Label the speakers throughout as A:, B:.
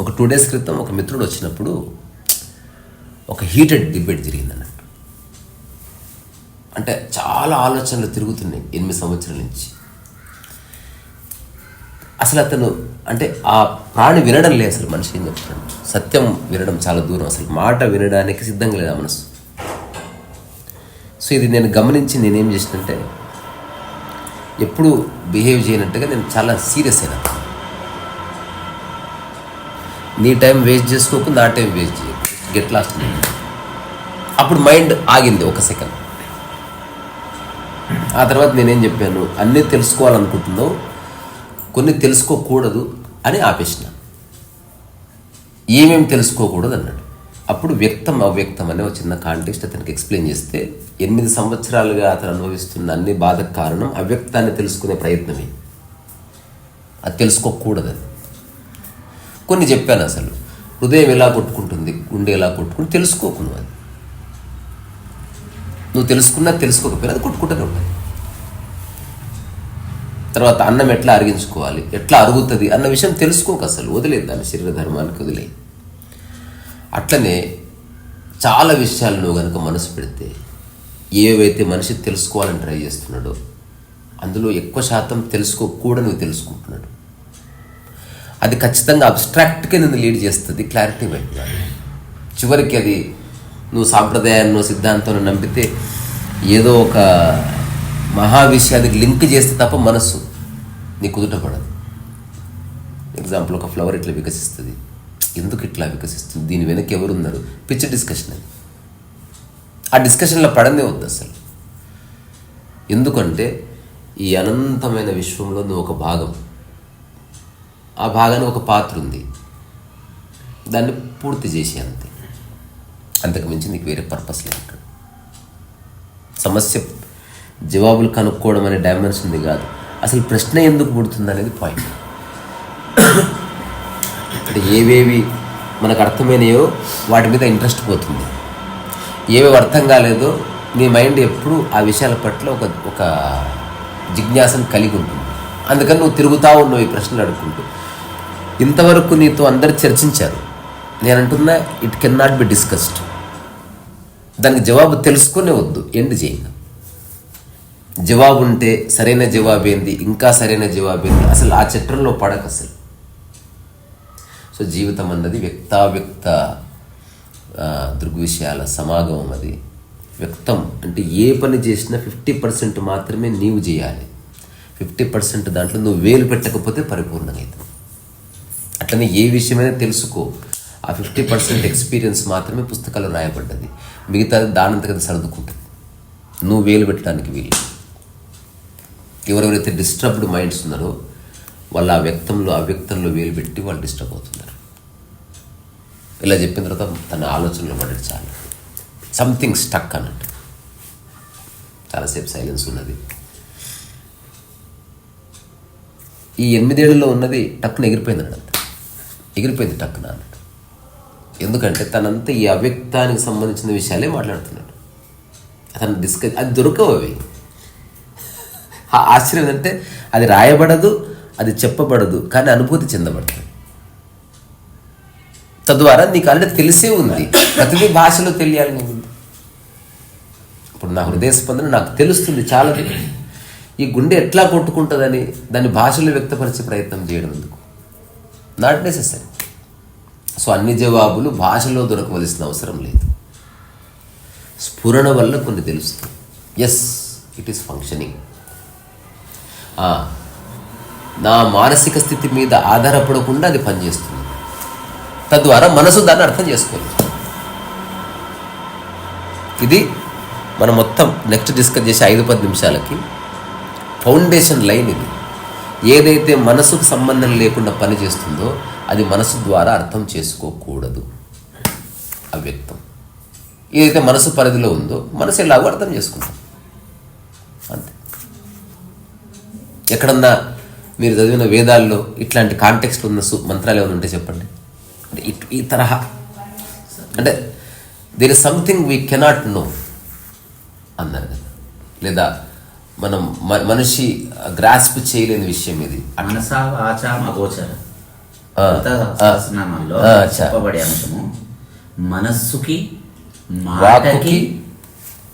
A: ఒక two days క్రితం ఒక మిత్రుడు వచ్చినప్పుడు ఒక హీటెడ్ డిబేట్ జరిగింది అన్నట్టు అంటే చాలా ఆలోచనలు తిరుగుతున్నాయి ఎనిమిది సంవత్సరాల నుంచి. అసలు అతను అంటే ఆ ప్రాణి వినడం లేదు అసలు మనిషి ఏం చెప్తాడు? సత్యం వినడం చాలా దూరం. అసలు మాట వినడానికి సిద్ధంగా లేదు ఆ మనసు. సో ఇది నేను గమనించి నేనేం చేసినంటే ఎప్పుడు బిహేవ్ చేయనట్టుగా నేను చాలా సీరియస్ అయినా. నీ టైం వేస్ట్ చేసుకోకు నా టైం వేస్ట్ చేయకు. గెట్ లాస్ట్ అప్పుడు మైండ్ ఆగింది ఒక సెకండ్. ఆ తర్వాత నేనేం చెప్పాను అన్నీ తెలుసుకోవాలనుకుంటున్నావు కొన్ని తెలుసుకోకూడదు అని ఆపేసిన. ఏమేమి తెలుసుకోకూడదు అన్నాడు. అప్పుడు వ్యక్తం అవ్యక్తం అనే ఒక చిన్న కాంటెక్స్ట్ అతనికి ఎక్స్ప్లెయిన్ చేస్తే ఎనిమిది సంవత్సరాలుగా అతను అనుభవిస్తున్న అన్ని బాధకు కారణం అవ్యక్తాన్ని తెలుసుకునే ప్రయత్నమే. అది తెలుసుకోకూడదు అది. కొన్ని చెప్పాను అసలు. హృదయం ఎలా కొట్టుకుంటుంది గుండె ఎలా కొట్టుకుని తెలుసుకోకు నువ్వు అది. నువ్వు తెలుసుకున్నా తెలుసుకోకపోయినా అది కొట్టుకుంటూనే ఉంటుంది తర్వాత అన్నం ఎట్లా అరిగించుకోవాలి ఎట్లా అరుగుతుంది అన్న విషయం తెలుసుకోక అసలు. వదిలేదు దాని శరీర ధర్మానికి వదిలేదు అట్లనే చాలా విషయాలు నువ్వు కనుక మనసు పెడితే ఏవైతే మనిషి తెలుసుకోవాలని ట్రై చేస్తున్నాడో అందులో ఎక్కువ శాతం తెలుసుకోకూడదు నువ్వు తెలుసుకుంటున్నాడు. అది ఖచ్చితంగా అబ్స్ట్రాక్ట్గా నిన్ను లీడ్ చేస్తుంది క్లారిటీ వైపు చివరికి అది నువ్వు సాంప్రదాయాన్ని సిద్ధాంతం నమ్మితే ఏదో ఒక మహా విషయానికి లింక్ చేస్తే తప్ప మనస్సు నీ కుదుటపడదు ఎగ్జాంపుల్ ఒక ఫ్లవర్ ఇట్లా వికసిస్తుంది. ఎందుకు ఇట్లా వికసిస్తుంది? దీని వెనక ఎవరున్నారు? పిచ్చి డిస్కషన్ అది ఆ డిస్కషన్లో పడందే వద్దు అసలు. ఎందుకంటే ఈ అనంతమైన విశ్వంలో నువ్వు ఒక భాగం ఆ భాగానికి ఒక పాత్ర ఉంది. దాన్ని పూర్తి చేసి అంతే. అంతకు మించి నీకు వేరే పర్పస్ లేదు సమస్య జవాబులు కనుక్కోవడం అనే డైమెన్షన్ ఉంది కాదు. అసలు ప్రశ్న ఎందుకు పుడుతుంది అనేది పాయింట్ అంటే ఏవేవి మనకు అర్థమైనయో వాటి మీద ఇంట్రెస్ట్ పోతుంది. ఏవేవి అర్థం కాలేదో నీ మైండ్ ఎప్పుడు ఆ విషయాల పట్ల ఒక ఒక జిజ్ఞాసను కలిగి ఉంటుంది. అందుకని నువ్వు తిరుగుతూ ఉన్నావు ఈ ప్రశ్నలు అడుగుకుంటూ. ఇంతవరకు నీతో అందరు చర్చించారు. నేను అంటున్నా it can not be discussed దానికి జవాబు తెలుసుకునే వద్దు ఎండ్ చేయండి. జవాబు ఉంటే సరైన జవాబు ఏంది ఇంకా సరైన జవాబు ఏంది అసలు ఆ చట్టంలో పడక అసలు సో జీవితం అన్నది వ్యక్తావ్యక్త దృగ్విషయాల సమాగమం అది. వ్యక్తం అంటే ఏ పని చేసినా ఫిఫ్టీ పర్సెంట్ మాత్రమే నీవు చేయాలి. ఫిఫ్టీ పర్సెంట్ దాంట్లో నువ్వు వేలు పెట్టకపోతే పరిపూర్ణంగా అవుతుంది అట్లనే ఏ విషయమైనా తెలుసుకో ఆ ఫిఫ్టీ పర్సెంట్ ఎక్స్పీరియన్స్ మాత్రమే పుస్తకాలు రాయబడ్డది. మిగతా దానంతగా సర్దుకుంటుంది. నువ్వు వేలు పెట్టడానికి వీలు ఎవరెవరైతే డిస్టర్బ్డ్ మైండ్స్ ఉన్నారో వాళ్ళు ఆ వ్యక్తంలో ఆ వ్యక్తంలో వేలు పెట్టి వాళ్ళు డిస్టర్బ్ అవుతున్నారు. ఇలా చెప్పిన తర్వాత తన ఆలోచనలో పడ్డాడు చాలు. సంథింగ్ స్టక్ అన్నట్టు. చాలాసేపు సైలెన్స్ ఉన్నది. ఈ ఎనిమిదేళ్ళలో ఉన్నది టక్కున ఎగిరిపోయింది అన్నట్టు. ఎగిరిపోయింది టక్కున అన్నట్టు. ఎందుకంటే తనంతా ఈ అవ్యక్తానికి సంబంధించిన విషయాలే మాట్లాడుతున్నాడు. అతను డిస్కస్ అది దొరకవు అవి. ఆశ్చర్యం అంటే అది రాయబడదు అది చెప్పబడదు కానీ అనుభూతి చెందబడుతుంది. తద్వారా నీకు ఆల్రెడీ తెలిసే ఉంది. ప్రతిదీ భాషలో తెలియాలని ఉంది. ఇప్పుడు నా హృదయ స్పందన నాకు తెలుస్తుంది చాలా ఈ గుండె ఎట్లా కొట్టుకుంటుందని దాన్ని భాషలో వ్యక్తపరిచే ప్రయత్నం చేయడం ఎందుకు? నాట్ నెసెసరీ సో అన్ని జవాబులు భాషలో దొరకవలసిన అవసరం లేదు. స్ఫురణ వల్ల కొన్ని తెలుస్తుంది ఎస్ ఇట్ ఈస్ ఫంక్షనింగ్ నా మానసిక స్థితి మీద ఆధారపడకుండా అది పనిచేస్తుంది. తద్వారా మనసు దాన్ని అర్థం చేసుకోలేదు ఇది మనం మొత్తం నెక్స్ట్ డిస్కస్ చేసే ఐదు పది నిమిషాలకి ఫౌండేషన్ లైన్ ఇది. ఏదైతే మనసుకు సంబంధం లేకుండా పనిచేస్తుందో అది మనసు ద్వారా అర్థం చేసుకోకూడదు. అవ్యక్తం. ఏదైతే మనసు పరిధిలో ఉందో మనసు ఎలాగో అర్థం చేసుకుంటాం అంతే. ఎక్కడన్నా మీరు చదివిన వేదాల్లో ఇట్లాంటి కాంటెక్స్ట్ ఉన్న సు- మంత్రాలు ఏమైనా ఉంటే చెప్పండి. అంటే ఇట్- ఈ తరహా. అంటే there is something we cannot know అన్నారు కదా. లేదా మనం మనిషి గ్రాస్ప్ చేయలేని విషయం ఇది.
B: అంశము మనస్సుకి మాటకి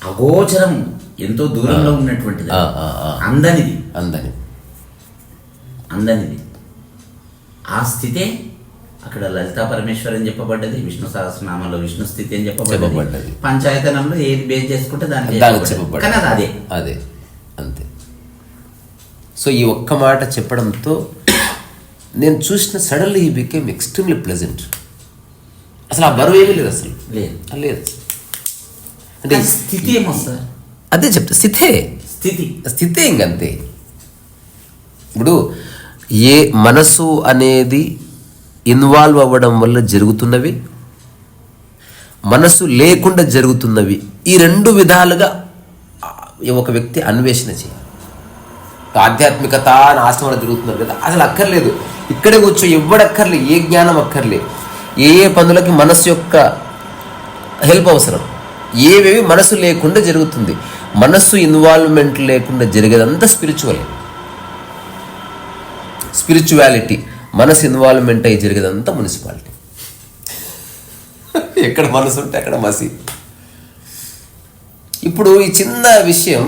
B: అగోచరం ఎంతో దూరంలో ఉన్నటువంటిది. అందనిది.
A: అందని
B: అందనిది ఆ స్థితే అక్కడ లలితా పరమేశ్వర్ అని చెప్పబడ్డది విష్ణు సహస్రనామంలో విష్ణు స్థితి అని
A: చెప్పబడ్డది.
B: పంచాయతనంలో ఏది బేస్ చేసుకుంటే దానికి చెప్పబడ్డది. కానీ అది అదే.
A: అదే. అంతే. సో ఈ ఒక్క మాట చెప్పడంతో నేను చూసిన suddenly he became extremely pleasant అసలు ఆ బరువు ఏమీ లేదు అసలు.
B: లేదు.
A: లేదు. అంటే
B: స్థితి ఏమొస్తుంది
A: అదే చెప్తా. స్థితే.
B: స్థితి.
A: స్థితే ఇంకంతే. ఇప్పుడు ఏ మనసు అనేది ఇన్వాల్వ్ అవ్వడం వల్ల జరుగుతున్నవి? మనసు లేకుండా జరుగుతున్నవి. ఈ రెండు విధాలుగా ఒక వ్యక్తి అన్వేషణ చేయాలి. ఆధ్యాత్మికత అని జరుగుతున్నారు కదా. అసలు అక్కర్లేదు. ఇక్కడే కూర్చో ఎవ్వడక్కర్లే ఏ జ్ఞానం అక్కర్లే. ఏ ఏ పనులకి మనసు యొక్క హెల్ప్ అవసరం. ఏవేవి మనసు లేకుండా జరుగుతుంది. మనస్సు ఇన్వాల్వ్మెంట్ లేకుండా జరిగేదంతా స్పిరిచువల్ స్పిరిచువాలిటీ మనసు ఇన్వాల్వ్మెంట్ అయి జరిగేదంతా మున్సిపాలిటీ. ఎక్కడ మనసు ఉంటే అక్కడ మసి. ఇప్పుడు ఈ చిన్న విషయం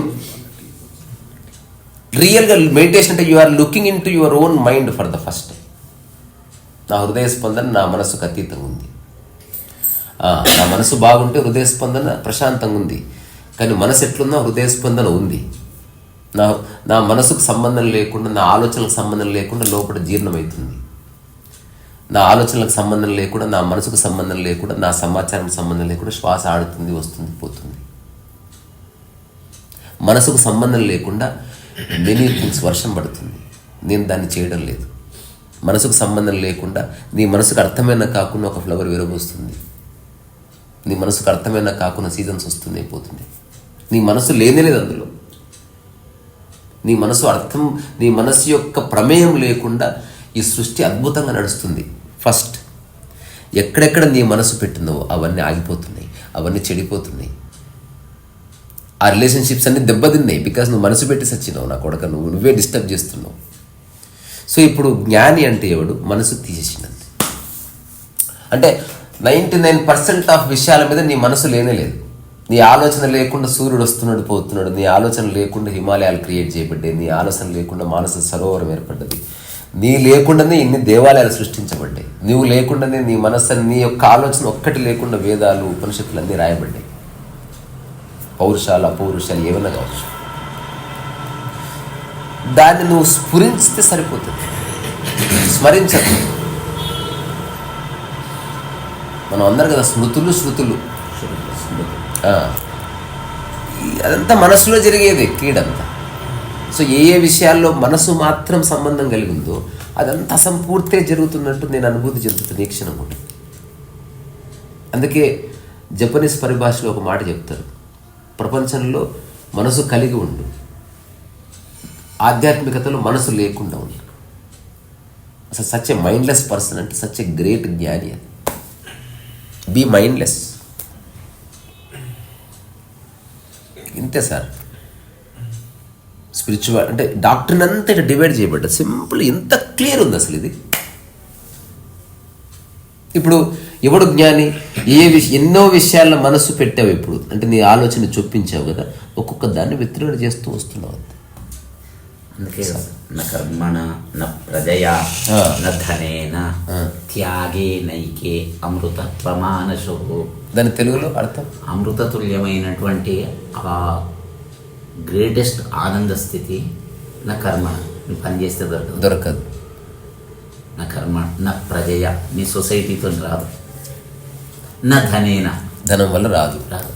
A: రియల్గా మెడిటేషన్ అంటే you are looking into your own mind for the first నా హృదయ స్పందన నా మనసుకు అతీతంగా ఉంది. నా మనసు బాగుంటే హృదయ స్పందన ప్రశాంతంగా ఉంది. కానీ మనసు ఎట్లున్నా హృదయ స్పందన ఉంది. నా నా మనసుకు సంబంధం లేకుండా నా ఆలోచనలకు సంబంధం లేకుండా లోపల జీర్ణమవుతుంది. నా ఆలోచనలకు సంబంధం లేకుండా నా మనసుకు సంబంధం లేకుండా నా సమాచారానికి సంబంధం లేకుండా శ్వాస ఆడుతుంది వస్తుంది పోతుంది. మనసుకు సంబంధం లేకుండా మెనీ థింగ్స్ వర్షం పడుతుంది. నేను దాన్ని చేయడం లేదు. మనసుకు సంబంధం లేకుండా నీ మనసుకు అర్థమైన కాకుండా ఒక ఫ్లవర్ విరబోస్తుంది. నీ మనసుకు అర్థమైన కాకుండా సీజన్స్ వస్తుంది అయిపోతుంది నీ మనసు లేనే లేదు అందులో. నీ మనసు అర్థం నీ మనసు యొక్క ప్రమేయం లేకుండా ఈ సృష్టి అద్భుతంగా నడుస్తుంది. ఫస్ట్ ఎక్కడెక్కడ నీ మనసు పెట్టిందో అవన్నీ ఆగిపోతున్నాయి అవన్నీ చెడిపోతున్నాయి. ఆ రిలేషన్షిప్స్ అన్ని దెబ్బతిన్నాయి బికాస్ నువ్వు మనసు పెట్టి సచ్చినావు నా కొడక నువ్వు నువ్వే డిస్టర్బ్ చేస్తున్నావు. సో ఇప్పుడు జ్ఞాని అంటే ఎవడు? మనసు తీసేసినది అంటే నైంటీ నైన్ పర్సెంట్ ఆఫ్ విషయాల మీద నీ మనసు లేనే లేదు. నీ ఆలోచన లేకుండా సూర్యుడు వస్తున్నాడు పోతున్నాడు. నీ ఆలోచన లేకుండా హిమాలయాలు క్రియేట్ చేయబడ్డాయి. నీ ఆలోచన లేకుండా మానస సరోవరం ఏర్పడ్డది. నీ లేకుండానే ఇన్ని దేవాలయాలు సృష్టించబడ్డాయి. నువ్వు లేకుండానే నీ మనస్సు నీ యొక్క ఆలోచన ఒక్కటి లేకుండా వేదాలు ఉపనిషత్తులు అన్నీ రాయబడ్డాయి. పౌరుషాలు అపౌరుషాలు ఏమైనా కావచ్చు. దాన్ని నువ్వు స్ఫురించితే సరిపోతుంది. స్మరించదు మనం అందరం కదా స్మృతులు శృతులు. ఆ. అదంతా మనసులో జరిగేది క్రీడంతా. సో ఏ ఏ విషయాల్లో మనసు మాత్రం సంబంధం కలిగి ఉందో అదంతా అసంపూర్తిగా జరుగుతున్నట్టు నేను అనుభూతి చెందుతాను ఈ క్షణం కూడా. అందుకే జపనీస్ పరిభాషలో ఒక మాట చెప్తారు. ప్రపంచంలో మనసు కలిగి ఉండు. ఆధ్యాత్మికతలో మనసు లేకుండా ఉండు. అసలు సచ్ ఎ మైండ్లెస్ పర్సన్ అంటే సచ్ ఎ గ్రేట్ జ్ఞాని అది. Be mindless. ఇంతే సార్. స్పిరిచువల్ అంటే డాక్టర్ని అంతా ఇట్లా డివైడ్ చేయబడ్డది సింపుల్ ఎంత క్లియర్ ఉంది అసలు ఇది. ఇప్పుడు ఎవడు జ్ఞాని ఏ విష ఎన్నో విషయాల్లో మనసు పెట్టావు ఇప్పుడు? అంటే నీ ఆలోచన చొప్పించావు కదా ఒక్కొక్క దాన్ని విత్రణ చేస్తూ వస్తున్నావు అంతే.
B: అందుకే న కర్మణ న ప్రజయా
A: ఆ.
B: న ధనేన
A: ఆ.
B: త్యాగే నైకే
A: దాని తెలుగులో అర్థం?
B: అమృతతుల్యమైనటువంటి ఆ గ్రేటెస్ట్ ఆనంద స్థితి నా కర్మ. నువ్వు పని చేస్తే దొరకదు.
A: దొరకదు.
B: నా కర్మ నా ప్రజయ నీ సొసైటీతో రాదు. నా ధనేన.
A: ధనం వల్ల రాదు.
B: రాదు.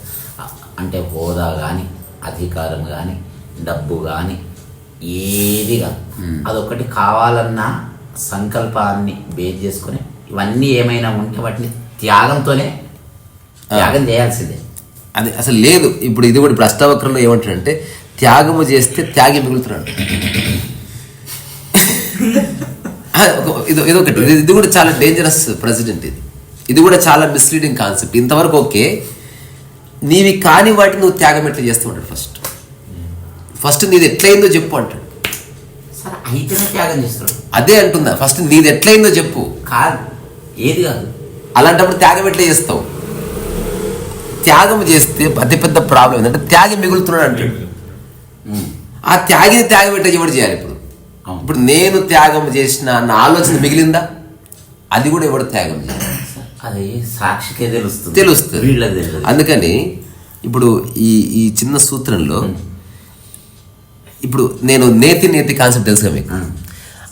B: అంటే హోదా కానీ అధికారం కానీ డబ్బు కానీ ఏది కాదు అదొకటి కావాలన్న సంకల్పాన్ని బేస్ చేసుకొని ఇవన్నీ ఏమైనా ఉంటే వాటిని త్యాగంతోనే త్యాగం చేయాల్సిందే.
A: అది అసలు లేదు. ఇప్పుడు ఇది కూడా ఇప్పుడు అష్టావక్రంలో ఏమంటాడంటే త్యాగము చేస్తే త్యాగి మిగులుతున్నాడు. ఇది ఇది ఒకటి. ఇది- ఇది కూడా చాలా డేంజరస్ ప్రెసిడెంట్ ఇది. ఇది కూడా చాలా మిస్లీడింగ్ కాన్సెప్ట్ ఇంతవరకు ఓకే నీవి కాని వాటిని నువ్వు త్యాగం ఎట్లా చేస్తూ ఉంటాడు ఫస్ట్ ఫస్ట్ నీది ఎట్లయిందో చెప్పు అంటాడు.
B: అయితేనే త్యాగం చేస్తాడు.
A: అదే అంటుందా ఫస్ట్ నీది ఎట్లయిందో చెప్పు.
B: కాదు ఏది కాదు.
A: అలాంటప్పుడు త్యాగం ఎట్లా చేస్తావు? త్యాగం చేస్తే అతి పెద్ద ప్రాబ్లం ఏంటంటే త్యాగం మిగులుతున్నాడు అంటాడు. ఆ త్యాగిని త్యాగం ఎట్లా ఎవడు చేయాలి ఇప్పుడు. ఇప్పుడు నేను త్యాగం చేసిన అన్న ఆలోచన మిగిలిందా? అది కూడా ఎవడు త్యాగం చేయాలి?
B: అది సాక్షికే తెలుస్తుంది.
A: తెలుస్తుంది. అందుకని ఇప్పుడు ఈ ఈ చిన్న సూత్రంలో ఇప్పుడు నేను నేతి నేతి కాన్సెప్ట్ తెలుసుగా మీకు.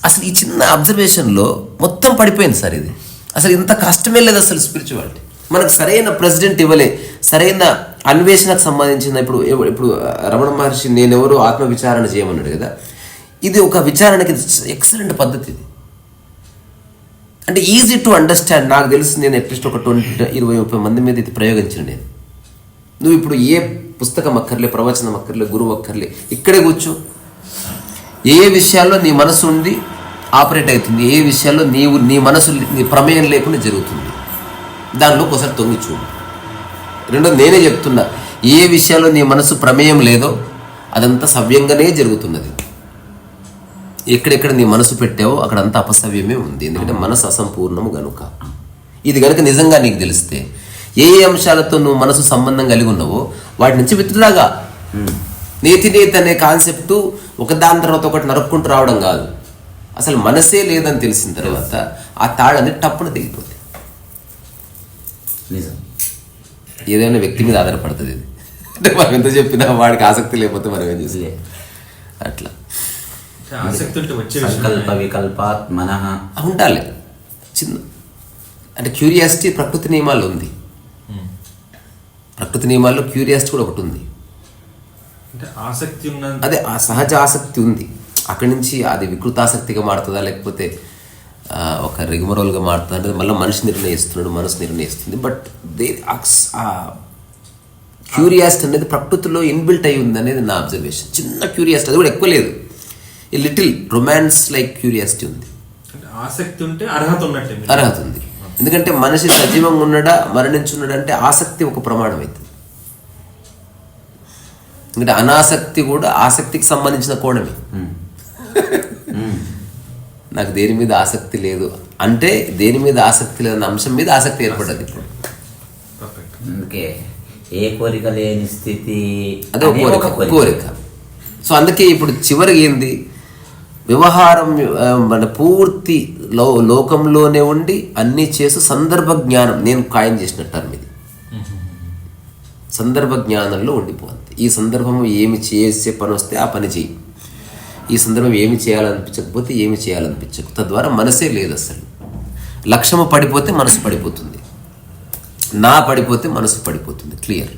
A: అసలు ఈ చిన్న అబ్జర్వేషన్లో మొత్తం పడిపోయింది సార్ ఇది. అసలు ఇంత కష్టమే లేదు అసలు స్పిరిచువాలిటీ మనకు సరైన ప్రెసిడెంట్ ఇవ్వలే సరైన అన్వేషణకు సంబంధించిన ఇప్పుడు ఇప్పుడు రమణ మహర్షి నేనెవరు ఆత్మ విచారణ చేయమన్నాడు కదా. ఇది ఒక విచారణకి ఎక్సలెంట్ పద్ధతి ఇది. అంటే ఈజీ టు అండర్స్టాండ్ నాకు తెలిసి నేను అట్లీస్ట్ ఒక ట్వంటీ ఇరవై ముప్పై మంది మీద ఇది ప్రయోగించిన నేను. నువ్వు ఇప్పుడు ఏ పుస్తకం అక్కర్లే ప్రవచనం అక్కర్లే గురువు అక్కర్లే. ఇక్కడే కూర్చో. ఏ విషయాల్లో నీ మనసు ఉండి ఆపరేట్ అవుతుంది. ఏ విషయాల్లో నీవు నీ మనసు నీ ప్రమేయం లేకుండా జరుగుతుంది. దానిలో ఒకసారి తొంగి చూడు. రెండోది నేనే చెప్తున్నా. ఏ విషయాల్లో నీ మనసు ప్రమేయం లేదో అదంతా సవ్యంగానే జరుగుతున్నది. ఎక్కడెక్కడ నీ మనసు పెట్టావో అక్కడంతా అపసవ్యమే ఉంది. ఎందుకంటే మనసు అసంపూర్ణము గనుక. ఇది గనుక నిజంగా నీకు తెలిస్తే ఏ ఏ అంశాలతో నువ్వు మనసు సంబంధం కలిగి ఉన్నావో వాటి నుంచి విత్తులాగా నేతి నేతి అనే కాన్సెప్ట్ ఒకదాని తర్వాత ఒకటి నరుక్కుంటూ రావడం కాదు. అసలు మనసే లేదని తెలిసిన తర్వాత ఆ తాళని టప్పున దిగిపోతుంది
B: నిజం.
A: ఏదైనా వ్యక్తి మీద ఆధారపడుతుంది ఇది. అంటే మనం ఎంత చెప్పినా వాడికి ఆసక్తి లేకపోతే మనం ఏం చేస్తాం?
B: లే.
A: అట్లా.
C: ఆసక్తి ఉంటే వచ్చే
B: సంకల్ప వికల్పాత్ మనః.
A: ఉండాలి. చిన్న అంటే క్యూరియాసిటీ ప్రకృతి నియమాల్లో ఉంది. ప్రకృతి నియమాల్లో క్యూరియాసిటీ కూడా ఒకటి ఉంది.
C: అంటే ఆసక్తి ఉన్న
A: అదే ఆ సహజ ఆసక్తి ఉంది. అక్కడి నుంచి అది వికృతాసక్తిగా మారుతుందా లేకపోతే ఒక రిగమరోల్గా మారుతుందా అనేది మళ్ళీ మనిషి నిర్ణయిస్తున్నాడు మనసు నిర్ణయిస్తుంది. బట్ దే క్యూరియాసిటీ అనేది ప్రకృతిలో ఇన్బిల్ట్ అయి ఉంది అనేది నా అబ్జర్వేషన్ చిన్న క్యూరియాసిటీ అది కూడా ఎక్కువ లేదు. ఈ లిటిల్ రొమాన్స్ లైక్ క్యూరియాసిటీ ఉంది.
C: అంటే ఆసక్తి ఉంటే అర్హత ఉన్నట్టే.
A: అర్హత ఉంది. ఎందుకంటే మనిషి సజీవంగా ఉన్నాడా మరణించున్నాడా అంటే ఆసక్తి ఒక ప్రమాణం అవుతుంది ఎందుకంటే అనాసక్తి కూడా ఆసక్తికి సంబంధించిన కోణమే. నాకు దేని మీద ఆసక్తి లేదు. అంటే దేని మీద ఆసక్తి లేదన్న అంశం మీద ఆసక్తి ఏర్పడ్డది ఇప్పుడు.
B: అందుకే ఏ కోరిక లేని స్థితి
A: అదే కోరిక కోరిక. సో అందుకే ఇప్పుడు చివరికి ఏంది? వ్యవహారం మన పూర్తి లో లోకంలోనే ఉండి అన్నీ చేసి సందర్భ జ్ఞానం. నేను ఖాయం చేసిన టర్మ్ ఇది. సందర్భ జ్ఞానంలో ఉండిపోతుంది ఈ సందర్భం ఏమి చేసే పని వస్తే ఆ పని చేయి ఈ సందర్భం ఏమి చేయాలనిపించకపోతే ఏమి చేయాలనిపించకు తద్వారా మనసే లేదు అసలు. లక్ష్యము పడిపోతే మనసు పడిపోతుంది. నా పడిపోతే మనసు పడిపోతుంది. క్లియర్?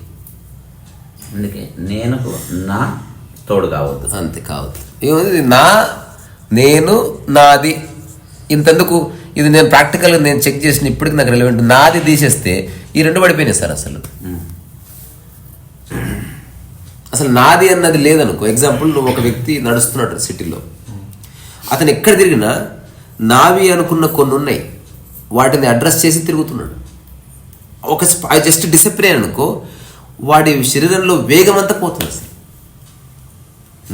B: అందుకే నేను నా తోడు కావద్దు.
A: అంతే కావద్దు. ఏముంది? నా నేను నాది ఇంతెందుకు? ఇది నేను ప్రాక్టికల్గా నేను చెక్ చేసిన ఇప్పటికి నాకు రిలవెంట్ నాది తీసేస్తే ఈ రెండు పడిపోయినాయి సార్ అసలు. అసలు నాది అన్నది లేదనుకో ఎగ్జాంపుల్ నువ్వు ఒక వ్యక్తి నడుస్తున్నాడు సిటీలో. అతను ఎక్కడ తిరిగినా నావి అనుకున్న కొన్ని ఉన్నాయి. వాటిని అడ్రస్ చేసి తిరుగుతున్నాడు. ఒక జస్ట్ డిసిప్లిన్ అనుకో వాడి శరీరంలో వేగం అంతా పోతుంది అసలు.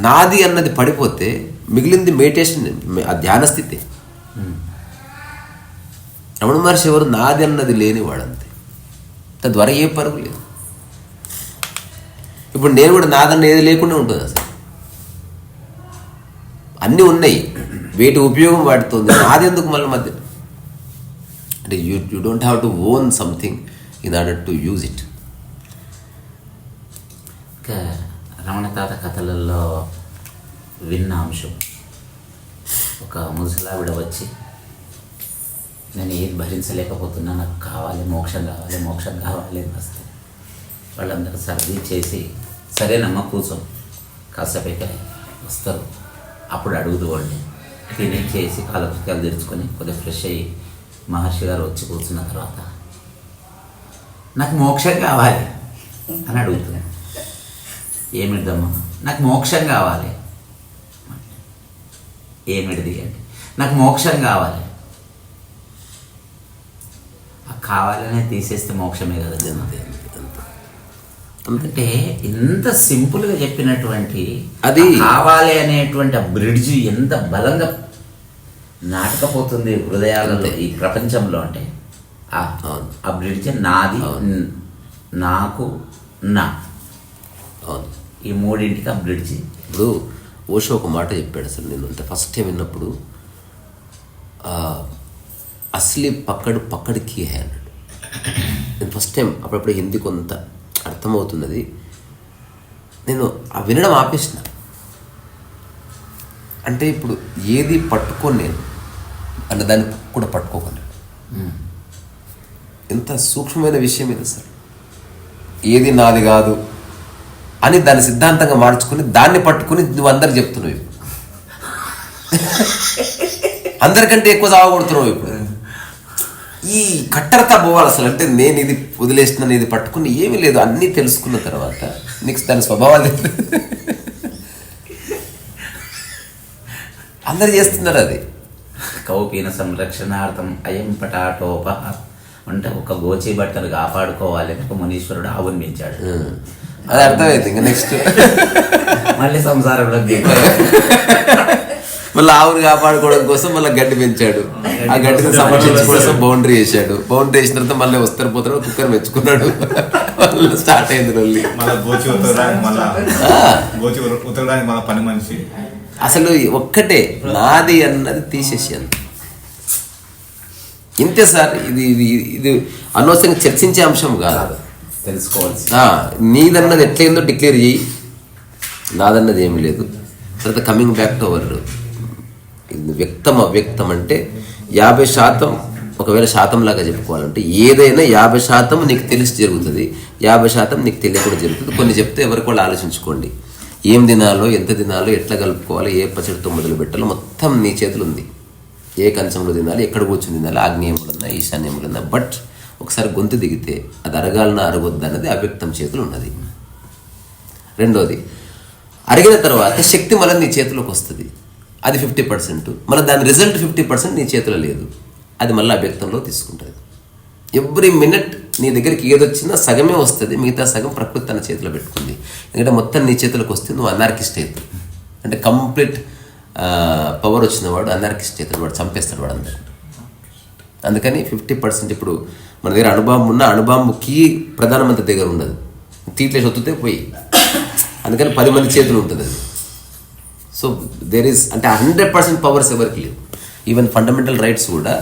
A: నాది అన్నది పడిపోతే మిగిలింది మెడిటేషన్ ఆ ధ్యాన స్థితి. రమణ మహర్షి ఎవరు? నాది అన్నది లేని వాడంతే. తద్వారా ఏ పరుగు లేదు. ఇప్పుడు నేను కూడా నాదన్న ఏది లేకుండా ఉంటుంది అసలు. అన్నీ ఉన్నాయి. వేటి ఉపయోగం వాడుతుంది నాది ఎందుకు మళ్ళీ మధ్య? అంటే you you don't have to own something in order to use it
B: ఇంకా రమణ తాత కథలలో విన్న అంశం. ఒక ముసలావిడ వచ్చి నేను ఏది భరించలేకపోతున్నా నాకు కావాలి మోక్షం కావాలి మోక్షం కావాలి అని వస్తే వాళ్ళందరూ సర్ది చేసి సరేనమ్మా కూర్చో. కాసేపైతే వస్తారు. అప్పుడు అడుగుదు అడుగుదుకోండి తిని చేసి కాలకృత్యాలు తెరుచుకొని కొద్దిగా ఫ్రెష్ అయ్యి మహర్షి గారు వచ్చి కూర్చున్న తర్వాత నాకు మోక్షం కావాలి అని అడుగుతున్నాను ఏమిటమ్మా నాకు మోక్షం కావాలి. ఏమిడిది అంటే నాకు మోక్షం కావాలి. కావాలనే తీసేస్తే మోక్షమే
A: అంతే అంతే
B: అంటే ఇంత సింపుల్గా చెప్పినటువంటి
A: అది-
B: కావాలి అనేటువంటి ఆ బ్రిడ్జ్ ఎంత బలంగా నాటకపోతుంది హృదయాలలో ఈ ప్రపంచంలో అంటే ఆ బ్రిడ్జ్ నాది నాకు నా. ఈ మూడింటికి ఆ బ్రిడ్జ్
A: ఇప్పుడు ఓషో ఒక మాట చెప్పాడు అసలు నేను అంటే ఫస్ట్ టైం విన్నప్పుడు. అసలీ పక్కడు పక్కడికి హే అన్నాడు. నేను ఫస్ట్ టైం అప్పుడప్పుడు హిందీ కొంత అర్థమవుతున్నది. నేను ఆ వినడం ఆపేసిన. అంటే ఇప్పుడు ఏది పట్టుకొని నేను అంటే దాన్ని కూడా పట్టుకోకుండా. ఎంత సూక్ష్మమైన విషయం ఇది సార్? ఏది నాది కాదు. అని దాన్ని సిద్ధాంతంగా మార్చుకుని దాన్ని పట్టుకుని నువ్వు అందరికి చెప్తున్నావు ఇప్పుడు. అందరికంటే ఎక్కువ సాగొడుతున్నావు ఇప్పుడు. ఈ కట్టరత పోవాలి అసలు అంటే నేను ఇది వదిలేసిన ఇది పట్టుకుని ఏమీ లేదు అన్నీ తెలుసుకున్న తర్వాత నీకు దాని స్వభావాలు. అందరు చేస్తున్నారు అది.
B: కౌపీన సంరక్షణార్థం అయం పటాటోప. అంటే ఒక గోచి బట్టలు కాపాడుకోవాలని ఒక మునీశ్వరుడు ఆవుని పెంచాడు.
A: అది అర్థమైంది ఇంకా నెక్స్ట్
B: మళ్ళీ సంసారంలో
A: మళ్ళీ ఆవుని కాపాడుకోవడం కోసం మళ్ళీ గడ్డి పెంచాడు. ఆ గడ్డిని సంరక్షించడం కోసం బౌండరీ వేసాడు బౌండరీ వేసిన తర్వాత మళ్ళీ వస్తారు పోతాడు కుక్కర్ మెచ్చుకున్నాడు. మళ్ళీ స్టార్ట్ అయింది రొల్లి
D: మళ్ళా పని మనిషి.
A: అసలు ఒక్కటే నాది అన్నది తీసేసి అంత. ఇంతే సార్ ఇది ఇది ఇది అనవసరంగా చర్చించే అంశం కాదు.
B: తెలుసుకోవాల్సి
A: నీదన్నది ఎట్లయిందో డిక్లేర్ చేయి. నాదన్నది ఏమీ లేదు. తర్వాత కమింగ్ బ్యాక్ టు అవర్ వ్యక్తం అవ్యక్తం అంటే యాభై శాతం ఒకవేళ శాతం లాగా చెప్పుకోవాలంటే ఏదైనా యాభై శాతం నీకు తెలిసి జరుగుతుంది. యాభై శాతం నీకు తెలియకుండా జరుగుతుంది. కొన్ని చెప్తే ఎవరికి వాళ్ళు ఆలోచించుకోండి. ఏం తినాలో ఎంత తినాలో ఎట్లా కలుపుకోవాలి ఏ పచ్చడితో మొదలు పెట్టాలో మొత్తం నీ చేతులు ఉంది. ఏ కంచంలో తినాలి ఎక్కడ కూర్చొని తినాలి ఆగ్నేయములన్నా ఈశాన్యములన్నా బట్ ఒకసారి గొంతు దిగితే అది అరగాలన అరగొద్దు అన్నది అవ్యక్తం చేతులు ఉన్నది. రెండోది అరిగిన తర్వాత శక్తి మళ్ళీ నీ చేతిలోకి వస్తుంది. అది ఫిఫ్టీ పర్సెంట్. మళ్ళీ దాని రిజల్ట్ ఫిఫ్టీ పర్సెంట్ నీ చేతిలో లేదు. అది మళ్ళీ అవ్యక్తంలో తీసుకుంటుంది. ఎవ్రీ మినిట్ నీ దగ్గరికి ఏదొచ్చినా సగమే వస్తుంది మిగతా సగం ప్రకృతి తన చేతిలో పెట్టుకుంది. ఎందుకంటే మొత్తం నీ చేతిలోకి వస్తే నువ్వు అనార్కిస్ట్ అవుతావు అంటే కంప్లీట్ పవర్ వచ్చిన వాడు అనార్కిస్ట్ అవుతాడు వాడు చంపేస్తాడు వాడు అందరు అందుకని ఫిఫ్టీ పర్సెంట్ ఇప్పుడు మన దగ్గర అణుబాంబు ఉన్న అణుబాంబుకి ప్రధానమంత్రి దగ్గర ఉండదు. తీట్లేసి ఒత్తుతే పోయి. అందుకని పది మంది చేతులు ఉంటుంది అది. సో దేర్ ఈస్ అంటే హండ్రెడ్ పర్సెంట్ పవర్స్ ఎవరికి లేవు. ఈవెన్ ఫండమెంటల్ రైట్స్ కూడా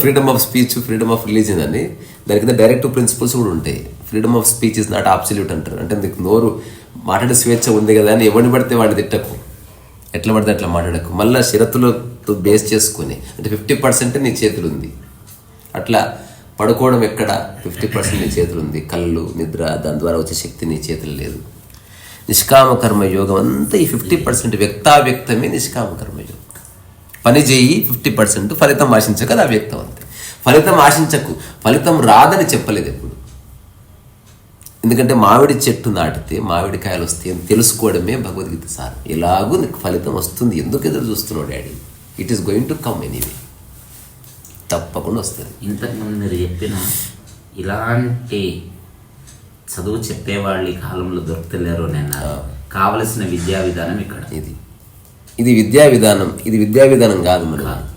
A: freedom of speech freedom of religion అని దాని కింద డైరెక్టివ్ ప్రిన్సిపల్స్ కూడా ఉంటాయి. Freedom of speech is not absolute అంటారు. అంటే నీకు నోరు మాట్లాడే స్వేచ్ఛ ఉంది కదా అని ఎవరిని పడితే వాడిని తిట్టకు. ఎట్లా పడితే అట్లా మాట్లాడకు. మళ్ళీ షరతులతో బేస్ చేసుకొని అంటే ఫిఫ్టీ పర్సెంట్ నీ చేతులు ఉంది అట్లా పడుకోవడం ఎక్కడ? ఫిఫ్టీ పర్సెంట్ నీ చేతులు ఉంది కళ్ళు నిద్ర దాని ద్వారా వచ్చే శక్తి నీ చేతులు లేదు. నిష్కామ కర్మ యోగం అంతా ఈ ఫిఫ్టీ పర్సెంట్ వ్యక్తావ్యక్తమే నిష్కామ కర్మ యోగం. పని చేయి ఫిఫ్టీ పర్సెంట్ ఫలితం ఆశించక అది అవ్యక్తం అంతే. ఫలితం ఆశించకు ఫలితం రాదని చెప్పలేదు ఎప్పుడు. ఎందుకంటే మామిడి చెట్టు నాటితే మామిడికాయలు వస్తే వస్తాయి అని తెలుసుకోవడమే భగవద్గీత సార్. ఎలాగూ నీకు ఫలితం వస్తుంది. ఎందుకు ఎదురు చూస్తున్నావు daddy? It is going to come anyway తప్పకుండా వస్తుంది.
B: ఇంతకుముందు మీరు చెప్పిన ఇలాంటి చదువు చెప్పేవాళ్ళు ఈ కాలంలో దొరుకుతలేరు అన్నారు. కావలసిన విద్యా విధానం ఇక్కడ.
A: ఇది. ఇది విద్యా విధానం ఇది విద్యా విధానం కాదు మన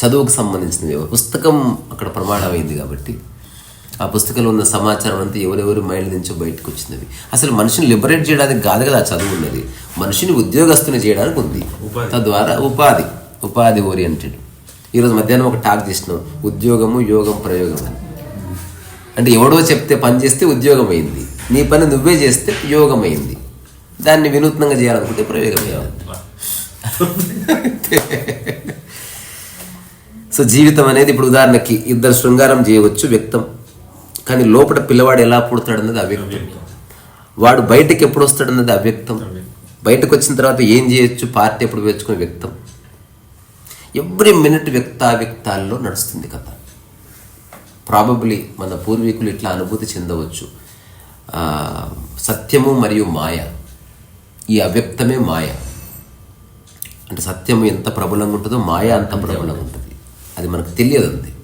A: చదువుకు సంబంధించినది. పుస్తకం అక్కడ ప్రమాణమైంది కాబట్టి ఆ పుస్తకంలో ఉన్న సమాచారం అంతా ఎవరెవరు మైండ్ నుంచో బయటకు వచ్చినది అసలు మనిషిని లిబరేట్ చేయడానికి కాదు కదా చదువు ఉన్నది. మనిషిని ఉద్యోగస్తుని చేయడానికి ఉంది.
C: ఉపాధి.
A: తద్వారా ఉపాధి ఉపాధి ఓరియంటెడ్. ఈరోజు మధ్యాహ్నం ఒక టాక్ చేసినాం ఉద్యోగము యోగం ప్రయోగం అని. అంటే ఎవడో చెప్తే పని చేస్తే ఉద్యోగం అయింది నీ పని నువ్వే చేస్తే యోగం అయింది దాన్ని వినూత్నంగా చేయాలనుకుంటే ప్రయోగం అయింది సో జీవితం అనేది ఇప్పుడు ఉదాహరణకి ఇద్దరు శృంగారం చేయవచ్చు వ్యక్తం. కానీ లోపల పిల్లవాడు ఎలా పుడతాడన్నది అవ్యక్తం. వాడు బయటకు ఎప్పుడు వస్తాడన్నది అవ్యక్తం. బయటకు వచ్చిన తర్వాత ఏం చేయొచ్చు? పార్టీ ఎప్పుడు వేర్చుకుని వ్యక్తం. ఎవ్రీ మినిట్ వ్యక్తావ్యక్తాల్లో నడుస్తుంది కథ. ప్రాబబ్లీ మన పూర్వీకులు ఇట్లా అనుభూతి చెందవచ్చు. సత్యము మరియు మాయ. ఈ అవ్యక్తమే మాయ. అంటే సత్యం ఎంత ప్రబలంగా ఉంటుందో మాయ అంత ప్రబలంగా ఉంటుంది. అది మనకు తెలియదు అంతే.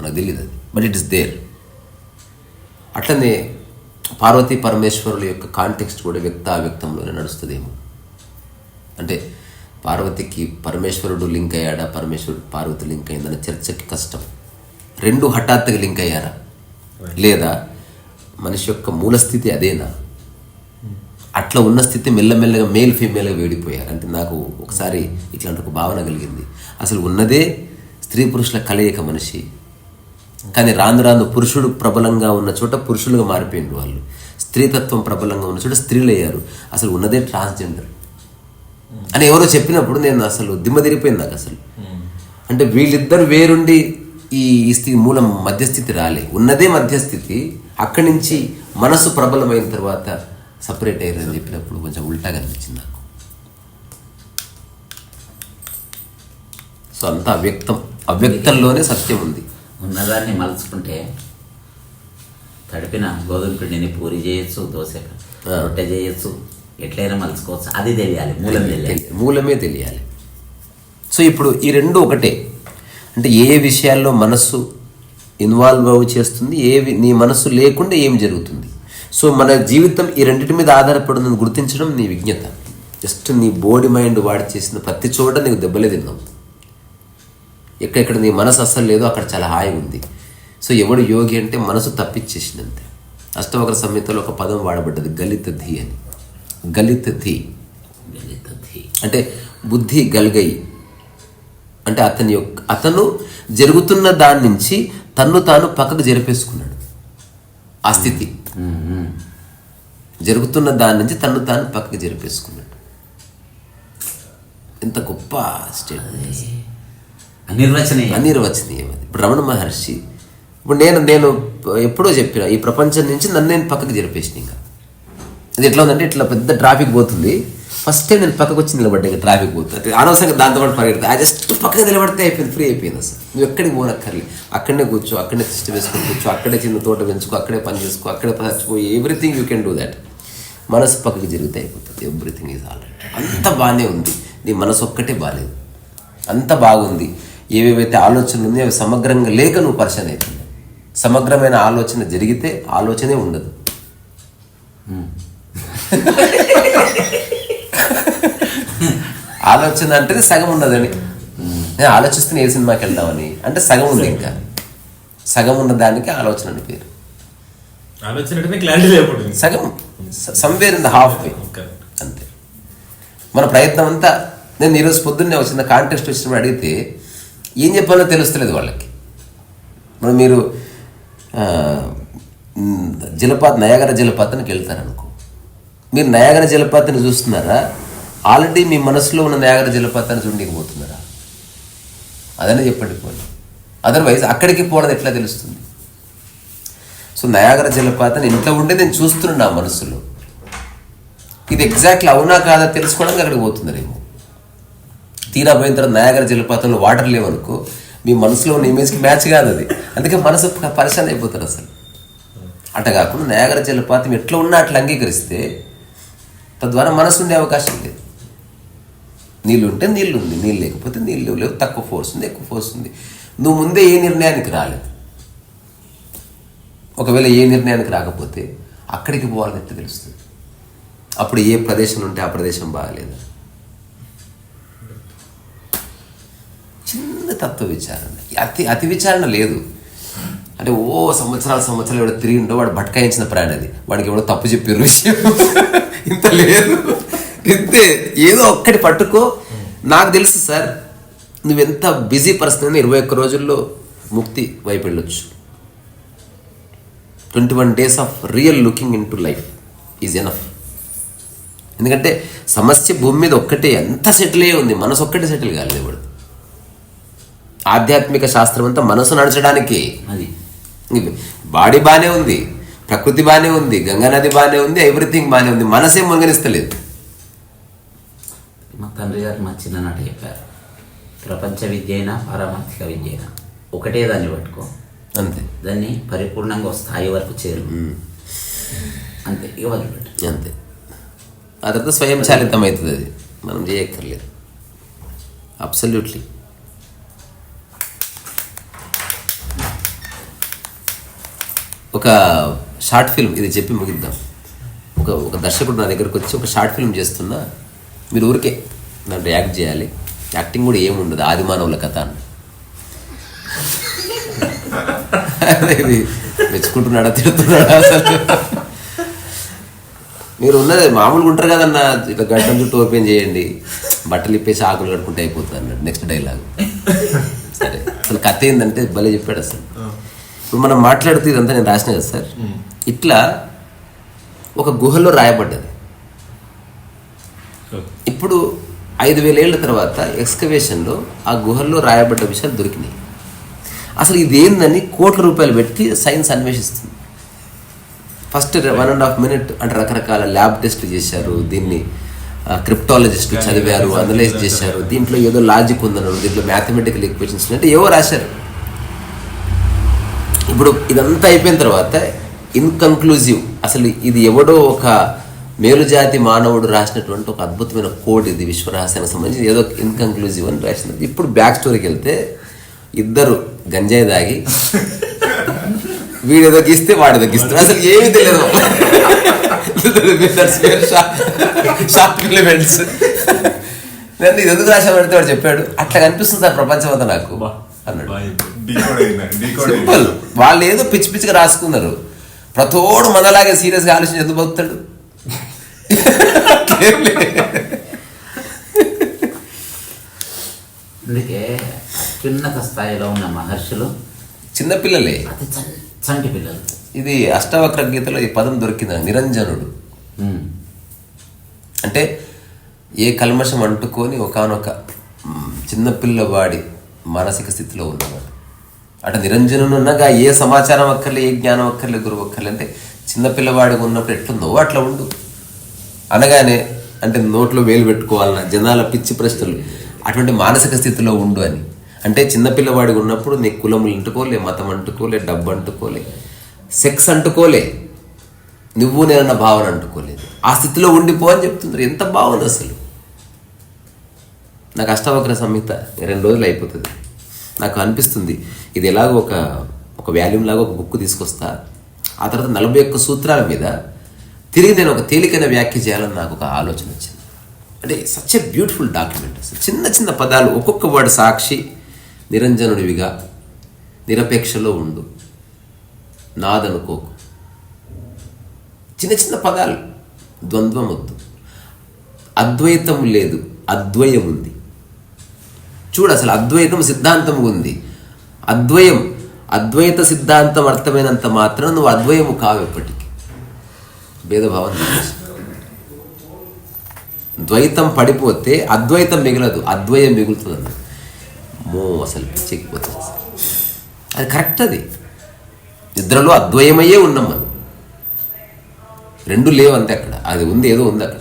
A: మనకు తెలియదు అది. బట్ ఇట్ ఇస్ దేర్ అట్లనే పార్వతీ పరమేశ్వరుల యొక్క కాంటెక్స్ట్ కూడా వ్యక్త అవ్యక్తంలోనే నడుస్తుందేమో. అంటే పార్వతికి పరమేశ్వరుడు లింక్ అయ్యాడా? పరమేశ్వరుడు పార్వతి లింక్ అయిందన్న చర్చకి కష్టం. రెండు హఠాత్తుగా లింక్ అయ్యారా? లేదా మనిషి యొక్క మూల స్థితి అదేనా? అట్లా ఉన్న స్థితి మెల్లమెల్లగా మేల్ ఫీమేల్గా వేడిపోయారు. అంటే నాకు ఒకసారి ఇట్లాంటి ఒక భావన కలిగింది. అసలు ఉన్నదే స్త్రీ పురుషుల కలయిక మనిషి. కానీ రాను రాను పురుషుడు ప్రబలంగా ఉన్న చోట పురుషులుగా మారిపోయినారు వాళ్ళు. స్త్రీతత్వం ప్రబలంగా ఉన్న చోట స్త్రీలు అయ్యారు అసలు ఉన్నదే ట్రాన్స్జెండర్ అని ఎవరో చెప్పినప్పుడు నేను అసలు దిమ్మదిరిపోయింది నాకు అసలు. అంటే వీళ్ళిద్దరు వేరుండి ఈ స్థితి మూలం మధ్యస్థితి రాలే. ఉన్నదే మధ్యస్థితి అక్కడి నుంచి మనసు ప్రబలమైన తర్వాత సపరేట్ అయ్యారని చెప్పినప్పుడు కొంచెం ఉల్టాగా అనిపించింది నాకు. సో అంతా అవ్యక్తం అవ్యక్తంలోనే సత్యం ఉంది.
B: ఉన్నదాన్ని మలుచుకుంటే తడిపిన గోధుమ పిండిని పూరి చేయొచ్చు దోశ రొట్టె చేయొచ్చు ఎట్లయినా మలుచుకోవచ్చు. అది తెలియాలి మూలం తెలియాలి
A: తెలియ- మూలమే తెలియాలి. సో ఇప్పుడు ఈ రెండు ఒకటే. అంటే ఏ విషయాల్లో మనస్సు ఇన్వాల్వ్ అవి చేస్తుంది ఏవి నీ మనస్సు లేకుండా ఏం జరుగుతుంది? సో మన జీవితం ఈ రెండింటి మీద ఆధారపడుతుందని గుర్తించడం నీ విజ్ఞత. జస్ట్ నీ బాడీ మైండ్ వాడి చేసిన ప్రతి చోట నీకు దెబ్బలే తిన్నావు. ఎక్కడెక్కడ నీ మనసు అస్సలు లేదో అక్కడ చాలా హాయి ఉంది. సో ఎవడు యోగి అంటే మనసు తప్పించేసినంతే. అష్టవక్ర సంహితలో ఒక పదం వాడబడ్డది గలిత ధీ అని. గలిత ధీ
B: గలితది.
A: అంటే బుద్ధి గల్గై. అంటే అతని యొక్క అతను జరుగుతున్న దాని నుంచి తన్ను తాను పక్కకు జరిపేసుకున్నాడు. ఆ స్థితి. జరుగుతున్న దాని నుంచి తన్ను తాను పక్కకు జరిపేసుకున్నాడు. ఎంత గొప్ప స్టేట్.
B: అనిర్వచనీయం.
A: అనిర్వచనీయం అది. ఇప్పుడు రమణ మహర్షి ఇప్పుడు నేను నేను ఎప్పుడో చెప్పిన ఈ ప్రపంచం నుంచి నన్ను నేను పక్కకు జరిపేసిన ఇంకా. అది ఎట్లా ఉందంటే ఇట్లా పెద్ద ట్రాఫిక్ పోతుంది. ఫస్ట్ టైం నేను పక్కకు వచ్చి నిలబడ్డా ట్రాఫిక్ పోతుంది అనవసరంగా దాంతో పాటు పరిగెడతా. ఆ జస్ట్ పక్కకు నిలబడితే అయిపోయింది ఫ్రీ అయిపోయింది అసలు. నువ్వు ఎక్కడికి పోనక్కర్లే. అక్కడనే కూర్చో అక్కడే సిస్టమ్ వేసుకొని కూర్చో అక్కడే చిన్న తోట పెంచుకో అక్కడే పని చేసుకో అక్కడే చచ్చిపోయి everything you can do that మనసు పక్కకు జరిగితే అయిపోతుంది. ఎవ్రీథింగ్ ఈజ్ ఆల్ అంత బాగానే ఉంది. నీ మనసు ఒక్కటే బాగాలేదు అంత బాగుంది. ఏవేవైతే ఆలోచనలు ఉన్నాయో అవి సమగ్రంగా లేక నువ్వు పరిచయం అవుతుంది సమగ్రమైన ఆలోచన జరిగితే ఆలోచనే ఉండదు. ఆలోచన అంటేనే సగం ఉండదని నేను ఆలోచిస్తున్న ఏ సినిమాకి వెళ్దామని. అంటే సగం ఉంది ఇంకా. సగం ఉన్న దానికి ఆలోచన అని పేరు.
C: ఆలోచన అంటే క్లారిటీ లేకపోతుంది.
A: సగం. Somewhere in the half way. అంతే. మన ప్రయత్నం అంతా నేను ఈరోజు పొద్దున్నే వచ్చిన కాంటెస్ట్ వచ్చినప్పుడు అడిగితే ఏం చెప్పాలో తెలుస్తలేదు వాళ్ళకి. మీరు ఆ, మ్, జలపాత నయాగర జలపాతానికి వెళ్తారనుకో. మీరు నయాగర జలపాతాన్ని చూస్తున్నారా? ఆల్రెడీ మీ మనసులో ఉన్న నయాగర జలపాతాన్ని చూడలేకపోతున్నారా? అదనే చెప్పండి పోనీ. అదర్వైజ్ అక్కడికి పోవడం ఎట్లా తెలుస్తుంది? సో నయాగర జలపాతం ఇంట్లో ఉంటే నేను చూస్తున్నాను నా మనసులో. ఇది ఎగ్జాక్ట్లీ అవునా కాదా తెలుసుకోవడానికి అక్కడికి పోతుందరేమో తీరా పోయిన తర్వాత నయాగర జలపాతంలో వాటర్ లేవనుకో మీ మనసులో ఉన్న ఇమేజ్కి మ్యాచ్ కాదు అది. అందుకే మనసు ప- పరిశాన్ అయిపోతారు అసలు. అట్ట కాకుండా నయాగర జలపాతం ఎట్లా ఉన్నా అట్లా అంగీకరిస్తే తద్వారా మనసు ఉండే అవకాశం లేదు నీళ్ళు ఉంటే నీళ్ళు ఉంది నీళ్ళు లేకపోతే నీళ్ళు లేవు తక్కువ ఫోర్స్ ఉంది ఎక్కువ ఫోర్స్ ఉంది. నువ్వు ముందే ఏ నిర్ణయానికి రాలేదు. ఒకవేళ ఏ నిర్ణయానికి రాకపోతే అక్కడికి పోవాలని ఎట్లా తెలుస్తుంది. అప్పుడు ఏ ప్రదేశం ఉంటే ఆ ప్రదేశం బాగలేదు. చిన్న తత్వ విచారణ. అతి అతి విచారణ లేదు. అంటే ఓ సంవత్సరాల సంవత్సరాలు ఎవడో తిరిగి ఉండో వాడు బట్కాయించిన ప్రాణి అది. వాడికి ఎవడో తప్పు చెప్పారు విషయం. ఇంత లేదు. ఇంతే ఏదో ఒక్కటి పట్టుకో. నాకు తెలుసు సార్ నువ్వెంత బిజీ పర్సన్ ఇరవై ఒక్క రోజుల్లో ముక్తి వైపు వెళ్ళొచ్చు twenty one days of real looking into life is enough. ఎందుకంటే సమస్య భూమి మీద ఒక్కటే ఎంత సెటిల్ అయ్యి ఉంది మనసు ఒక్కటే సెటిల్ కాలేదు ఇప్పుడు ఆధ్యాత్మిక శాస్త్రం అంతా మనసు నడచడానికి.
B: అది.
A: బాడీ బాగానే ఉంది. ప్రకృతి బాగానే ఉంది గంగా నది బాగానే ఉంది ఎవ్రీథింగ్ బాగానే ఉంది మనసే మొంగనిస్తలేదు
B: మా తండ్రి గారు మా చిన్ననాటి చెప్పారు ప్రపంచ విద్య అయినా పారమార్థిక విద్య అయినా ఒకటే దాన్ని పట్టుకో.
A: అంతే.
B: దాన్ని పరిపూర్ణంగా స్థాయి వరకు చేరు. అంతే ఇక వదిలిపెట్టు.
A: అంతే. ఆ తర్వాత స్వయం చాలితం అవుతుంది అది. మనం చేయక్కర్లేదు. అబ్సల్యూట్లీ ఒక షార్ట్ ఫిల్మ్ ఇది చెప్పి ముగిద్దాం. ఒక ఒక దర్శకుడు నా దగ్గరకు వచ్చి ఒక షార్ట్ ఫిల్మ్ చేస్తున్నా మీరు ఊరికే నన్ను రియాక్ట్ చేయాలి. యాక్టింగ్ కూడా ఏముండదు ఆదిమానవుల కథ అన్న ఇది మెచ్చుకుంటున్నాడా తిడుతున్నాడా అసలు? మీరు ఉన్నది మామూలుగా ఉంటారు కదన్న ఇట్లా గడ్డం చుట్టూ ఓపెన్ చేయండి బట్టలు ఇప్పేసి ఆకులు కట్టుకుంటే అయిపోతుంది అన్నాడు నెక్స్ట్ డైలాగ్ సరే అసలు కథ ఏంటంటే భలే చెప్పాడు అసలు. ఇప్పుడు మనం మాట్లాడుతూ ఇదంతా నేను రాసిన కదా సార్. ఇట్లా ఒక గుహలో రాయబడ్డది. ఇప్పుడు ఐదు వేల ఏళ్ళ తర్వాత ఎక్స్కవేషన్లో ఆ గుహల్లో రాయబడ్డ విషయాలు దొరికినాయి. అసలు ఇది ఏందని కోట్ల రూపాయలు పెట్టి science అన్వేషిస్తుంది. First one and half minute అంటే రకరకాల ల్యాబ్ టెస్ట్లు చేశారు దీన్ని క్రిప్టాలజిస్టులు చదివారు అనలైజ్ చేశారు దీంట్లో ఏదో లాజిక్ ఉందన్నారు దీంట్లో మ్యాథమెటికల్ ఈక్వేషన్స్ అంటే ఏవో రాశారు? ఇప్పుడు ఇదంతా అయిపోయిన తర్వాత ఇన్కన్క్లూజివ్ అసలు ఇది ఎవడో ఒక మేలుజాతి మానవుడు రాసినటువంటి ఒక అద్భుతమైన కోడ్ ఇది విశ్వరహస్యానికి సంబంధించి. ఏదో ఇన్కన్క్లూజివ్ అని రాసినది. ఇప్పుడు బ్యాక్ స్టోరీకి వెళ్తే ఇద్దరు గంజాయి దాగి వీడు ఏదో గీస్తే వాడు ఏదో గీస్తాడు. అసలు ఏమీ తెలియదు. షార్ట్ ఎలిమెంట్స్ నేను ఇది ఎందుకు రాసామంటే వాడు చెప్పాడు. అట్లా కనిపిస్తుంది సార్ ప్రపంచం అంతా నాకు అన్నాడు. సింపుల్. వాళ్ళు ఏదో పిచ్చి పిచ్చిగా రాసుకున్నారు. ప్రతోడు మనలాగే సీరియస్గా ఆలోచించి ఎందుకు బతుకుతాడు?
B: అందుకే అత్యున్నత స్థాయిలో ఉన్న మహర్షులు
A: చిన్నపిల్లలే
B: చంటి పిల్లలు.
A: ఇది అష్టావక్ర గీతలో ఈ పదం దొరికింది నిరంజనుడు. అంటే ఏ కల్మషం అంటుకొని ఒకనొక చిన్నపిల్లవాడి మానసిక స్థితిలో ఉన్నవాడు. అంటే నిరంజనున్నగా ఏ సమాచారం అక్కర్లే ఏ జ్ఞానం అక్కర్లే గురువు అక్కర్లే అంటే చిన్నపిల్లవాడిగా ఉన్నప్పుడు ఎట్లుందో అట్లా ఉండు. అనగానే అంటే నోట్లో వేలు పెట్టుకోవాలన్న జనాల పిచ్చి ప్రశ్నలు అటువంటి మానసిక స్థితిలో ఉండు అని. అంటే చిన్నపిల్లవాడిగా ఉన్నప్పుడు నీ కులములు అంటుకోలే మతం అంటుకోలే డబ్బు అంటుకోలే సెక్స్ అంటుకోలే నువ్వు నేనన్న భావన అంటుకోలేదు. ఆ స్థితిలో ఉండిపో అని చెప్తున్నారు ఎంత బాగుంది అసలు? నాకు అష్టావక్ర సంహిత రెండు రోజులు అయిపోతుంది. నాకు అనిపిస్తుంది ఇది ఎలాగో ఒక ఒక వాల్యూమ్ లాగా ఒక బుక్ తీసుకొస్తా. ఆ తర్వాత నలభై ఒక్క సూత్రాల మీద తిరిగి నేను ఒక తేలికైన వ్యాఖ్య చేయాలని నాకు ఒక ఆలోచన వచ్చింది. అంటే సచ్ ఎ బ్యూటిఫుల్ డాక్యుమెంట్. చిన్న చిన్న పదాలు ఒక్కొక్క వాడు సాక్షి నిరంజనుడివిగా నిరపేక్షలో ఉండు. నాదనుకోకు. చిన్న చిన్న పదాలు. ద్వంద్వం వద్దు అద్వైతం లేదు అద్వయం ఉంది చూడు అసలు అద్వైతం సిద్ధాంతం ఉంది. అద్వయం అద్వైత సిద్ధాంతం అర్థమైనంత మాత్రం నువ్వు అద్వయము కావు ఎప్పటికీ. భేదభావం ద్వైతం పడిపోతే అద్వైతం మిగలదు అద్వయం మిగులుతుంది మో అసలు చెక్కిపోతుంది అది కరెక్ట్ అది. నిద్రలో అద్వయమయ్యే ఉన్నాం మనం. రెండు లేవు అంతే అక్కడ. అది ఉంది ఏదో ఉంది అక్కడ.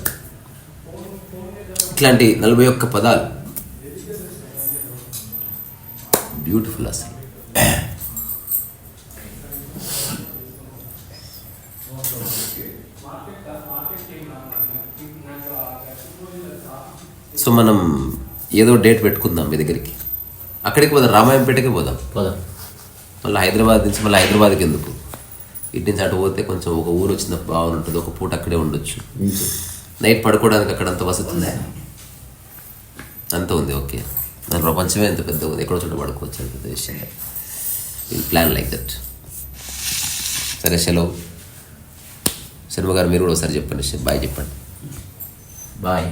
A: ఇట్లాంటి నలభై ఒక్క పదాలు. బ్యూటిఫుల్ అసలు. సో మనం ఏదో డేట్ పెట్టుకుందాం మీ దగ్గరికి. అక్కడికి పోదాం రామాయంపేటకి పోదాం.
B: పోదాం.
A: మళ్ళీ హైదరాబాద్ నుంచి మళ్ళీ హైదరాబాద్కి ఎందుకు? ఇటు నుంచి అటు పోతే కొంచెం ఒక ఊరు వచ్చిన బాగుంటుంది ఒక పూట అక్కడే ఉండొచ్చు. నైట్ పడుకోవడానికి అక్కడ అంత వసతి ఉంది? అంత ఉంది ఓకే. దాని ప్రపంచమే ఎంత పెద్ద ఉంది ఎక్కడో చోట పడుకోవచ్చు అంత పెద్ద విషయం విల్ ప్లాన్ లైక్ దట్ సరే సెలవు శర్మ గారు మీరు కూడా ఒకసారి చెప్పండి బాయ్ చెప్పండి.
B: బాయ్.